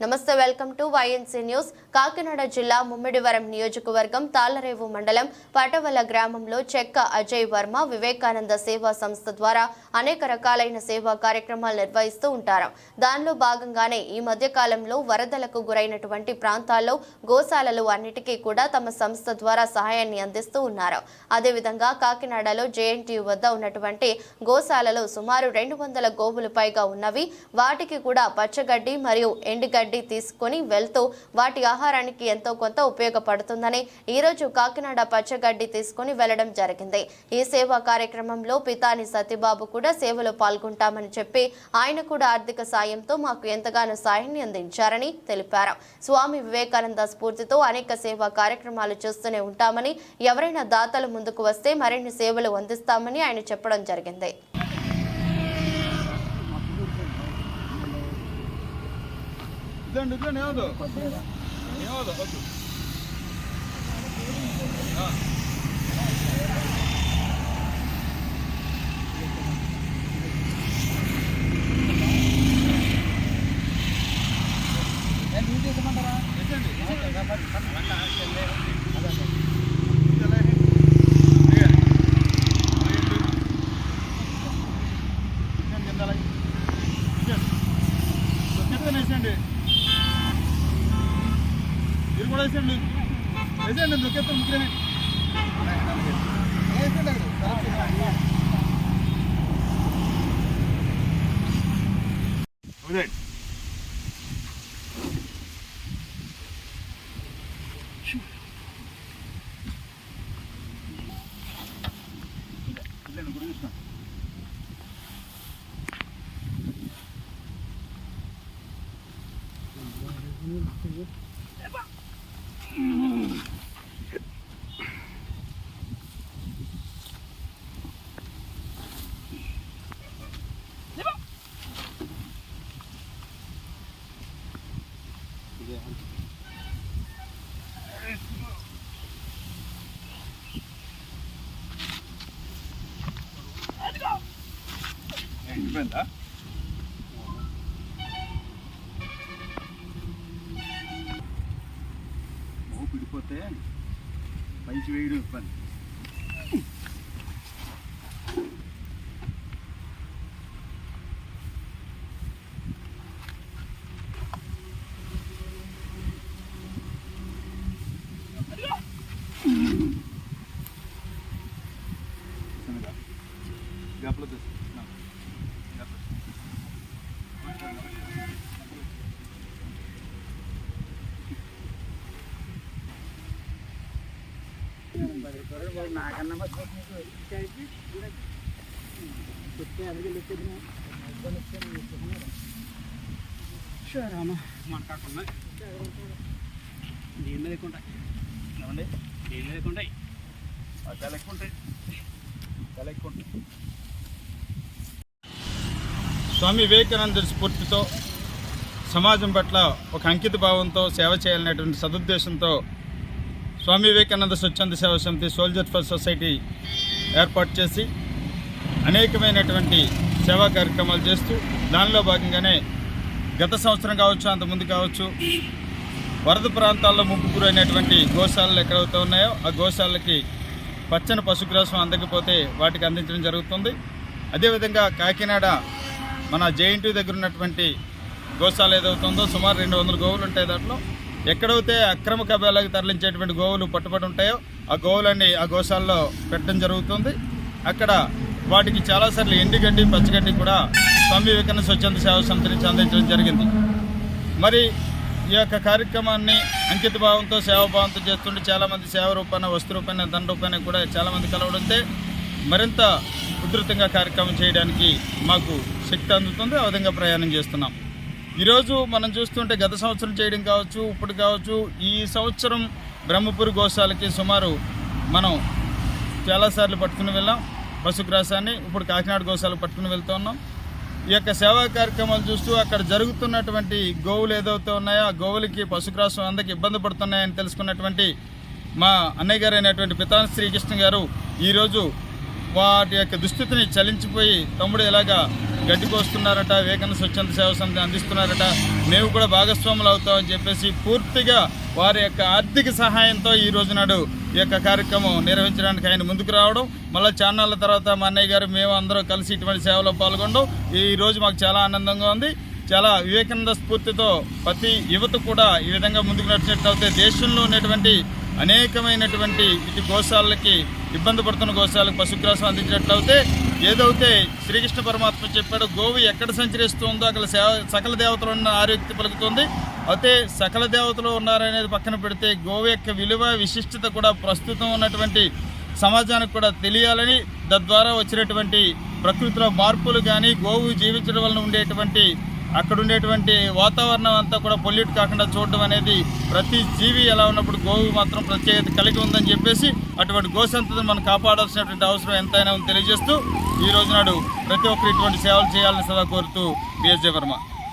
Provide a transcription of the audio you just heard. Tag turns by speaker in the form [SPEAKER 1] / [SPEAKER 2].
[SPEAKER 1] నమస్తే welcome to YNC news Kakinada జిల్లా ముమ్మిడివరం నియోజకవర్గం తాళ్ళరేవు మండలం పటవల గ్రామంలో చెక్క అజయ్ వర్మ వివేకానంద సేవా సంస్థ ద్వారా అనేక రకాలైన సేవా కార్యక్రమాలు నిర్వహిస్తూ ఉంటారు. దానిలో భాగంగానే ఈ మధ్య కాలంలో వరదలకు గురైనటువంటి ప్రాంతాల్లో గోశాలలు అన్నిటికీ కూడా తమ సంస్థ ద్వారా సహాయాన్ని అందిస్తూ ఉన్నారు. అదేవిధంగా కాకినాడలో జేఎన్టీయు వద్ద ఉన్నటువంటి గోశాలలో సుమారు రెండు వందల గోవులు పైగా ఉన్నవి. వాటికి కూడా పచ్చగడ్డి మరియు ఎండుగడ్డి గడ్డి తీసుకొని వెళ్తూ వాటి ఆహారానికి ఎంతో కొంత ఉపయోగపడుతుందని ఈరోజు కాకినాడ పచ్చగడ్డి తీసుకొని వెళ్ళడం జరిగింది. ఈ సేవా కార్యక్రమంలో పితాని సత్యబాబు కూడా సేవలో పాల్గొంటామని చెప్పి ఆయన కూడా ఆర్థిక సాయంతో మాకు ఎంతగానో సాయాన్ని అందించారని తెలిపారు. స్వామి వివేకానంద స్ఫూర్తితో అనేక సేవా కార్యక్రమాలు చేస్తూనే ఉంటామని ఎవరైనా దాతలు ముందుకు వస్తే మరిన్ని సేవలు అందిస్తామని ఆయన చెప్పడం జరిగింది.
[SPEAKER 2] ఇదండి ఇదండి ఏమదు ఏమదు వద్దు వేసండి మీరు కూడా వేసండి వేసండి దొక్కేస్తాం ముగ్గురే వదండి ఎండిపోయిందా ఓ పిడిపోతే పైకి వేయడం ఇబ్బంది. తీసుకున్నా
[SPEAKER 3] రామా మనకాకుండా దీని మీద ఉంటాయి.
[SPEAKER 2] ఏమండి
[SPEAKER 3] ఏం
[SPEAKER 2] లేకుంటాయి చాలా ఎక్కువ ఉంటాయి. చాలా ఎక్కువ ఉంటాయి. స్వామి వివేకానంద స్ఫూర్తితో సమాజం పట్ల ఒక అంకిత భావంతో సేవ చేయాలనేటువంటి సదుద్దేశంతో స్వామి వివేకానంద స్వచ్ఛంద సేవా సమితి సోల్జర్ ఫర్ సొసైటీ ఏర్పాటు చేసి అనేకమైనటువంటి సేవా కార్యక్రమాలు చేస్తూ దానిలో భాగంగానే గత సంవత్సరం కావచ్చు అంతకుముందు కావచ్చు వరద ప్రాంతాల్లో ముప్పు గురైనటువంటి గోశాలలు ఎక్కడైతే ఉన్నాయో ఆ గోశాలకి పచ్చని పశుగ్రాసం అందకపోతే వాటికి అందించడం జరుగుతుంది. అదేవిధంగా కాకినాడ మన జేఎన్టీ దగ్గర ఉన్నటువంటి గోశాల ఏదవుతుందో సుమారు రెండు వందల గోవులు ఉంటాయి దాంట్లో. ఎక్కడైతే అక్రమ కబేలాకి తరలించేటువంటి గోవులు పట్టుబడి ఉంటాయో ఆ గోవులన్నీ ఆ గోశాలలో పెట్టడం జరుగుతుంది. అక్కడ వాటికి చాలాసార్లు ఎండుగడ్డి పచ్చగడ్డి కూడా స్వామి వివేకానంద స్వచ్ఛంద సేవా సంస్థ నుంచి అందించడం జరిగింది. మరి ఈ యొక్క కార్యక్రమాన్ని అంకిత భావంతో సేవాభావంతో చేస్తుంటే చాలామంది సేవ రూపాన వస్తు రూపాన ధన రూపాన కూడా చాలామంది కలవడంతో మరింత ఉధృతంగా కార్యక్రమం చేయడానికి మాకు శక్తి అందుతుంది. ఆ విధంగా ప్రయాణం చేస్తున్నాం. ఈరోజు మనం చూస్తుంటే గత సంవత్సరం చేయడం కావచ్చు ఇప్పుడు కావచ్చు ఈ సంవత్సరం బ్రహ్మపురి గోశాలకి సుమారు మనం చాలాసార్లు పట్టుకుని వెళ్ళాం. పశుగ్రాసాన్ని ఇప్పుడు కాకినాడ గోశాలకు పట్టుకుని వెళ్తూ ఉన్నాం. ఈ యొక్క సేవా కార్యక్రమాలు చూస్తూ అక్కడ జరుగుతున్నటువంటి గోవులు ఏదైతే ఉన్నాయో ఆ గోవులకి పశుగ్రాసం అందరికి ఇబ్బంది పడుతున్నాయని తెలుసుకున్నటువంటి మా అన్నయ్య గారు అయినటువంటి పితాన శ్రీకృష్ణ గారు ఈరోజు వాటి యొక్క దుస్థితిని చలించిపోయి తమ్ముడు ఇలాగా గడ్డి కోస్తున్నారట వివేకానంద స్వచ్ఛంద సేవ సమితి అందిస్తున్నారట మేము కూడా భాగస్వాములు అవుతామని చెప్పేసి పూర్తిగా వారి యొక్క ఆర్థిక సహాయంతో ఈ రోజు నాడు ఈ యొక్క కార్యక్రమం నిర్వహించడానికి ఆయన ముందుకు రావడం. మళ్ళీ ఛానళ్ళ తర్వాత మా అన్నయ్య గారు మేము అందరూ కలిసి ఇటువంటి సేవలో పాల్గొనడం. ఈ రోజు మాకు చాలా ఆనందంగా ఉంది. చాలా వివేకానంద స్ఫూర్తితో ప్రతి యువత కూడా ఈ విధంగా ముందుకు నడిచినట్లయితే దేశంలో ఉన్నటువంటి అనేకమైనటువంటి ఇటు గోశాలకి ఇబ్బంది పడుతున్న గోశాలకు పశుగ్రాసం అందించినట్లయితే ఏదైతే శ్రీకృష్ణ పరమాత్మ చెప్పాడో గోవు ఎక్కడ సంచరిస్తుందో అక్కడ సేవ సకల దేవతలు ఉన్న ఆరోగ్యత పలుకుతుంది. అయితే సకల దేవతలు ఉన్నారనేది పక్కన పెడితే గోవు యొక్క విలువ విశిష్టత కూడా ప్రస్తుతం ఉన్నటువంటి సమాజానికి కూడా తెలియాలని తద్వారా వచ్చినటువంటి ప్రకృతిలో మార్పులు కానీ గోవు జీవించడం వలన ఉండేటువంటి అక్కడ ఉండేటువంటి వాతావరణం అంతా కూడా పొల్యూట్ కాకుండా చూడడం అనేది ప్రతి జీవి ఎలా ఉన్నప్పుడు గోవు మాత్రం ప్రత్యేకత కలిగి ఉందని చెప్పేసి అటువంటి గోసంతను మనం కాపాడాల్సినటువంటి అవసరం ఎంతైనా తెలియజేస్తూ ఈ రోజు నాడు ప్రతి ఒక్కరు ఇటువంటి సేవలు చేయాలని సదా కోరుతూ బిఎస్జే వర్మ.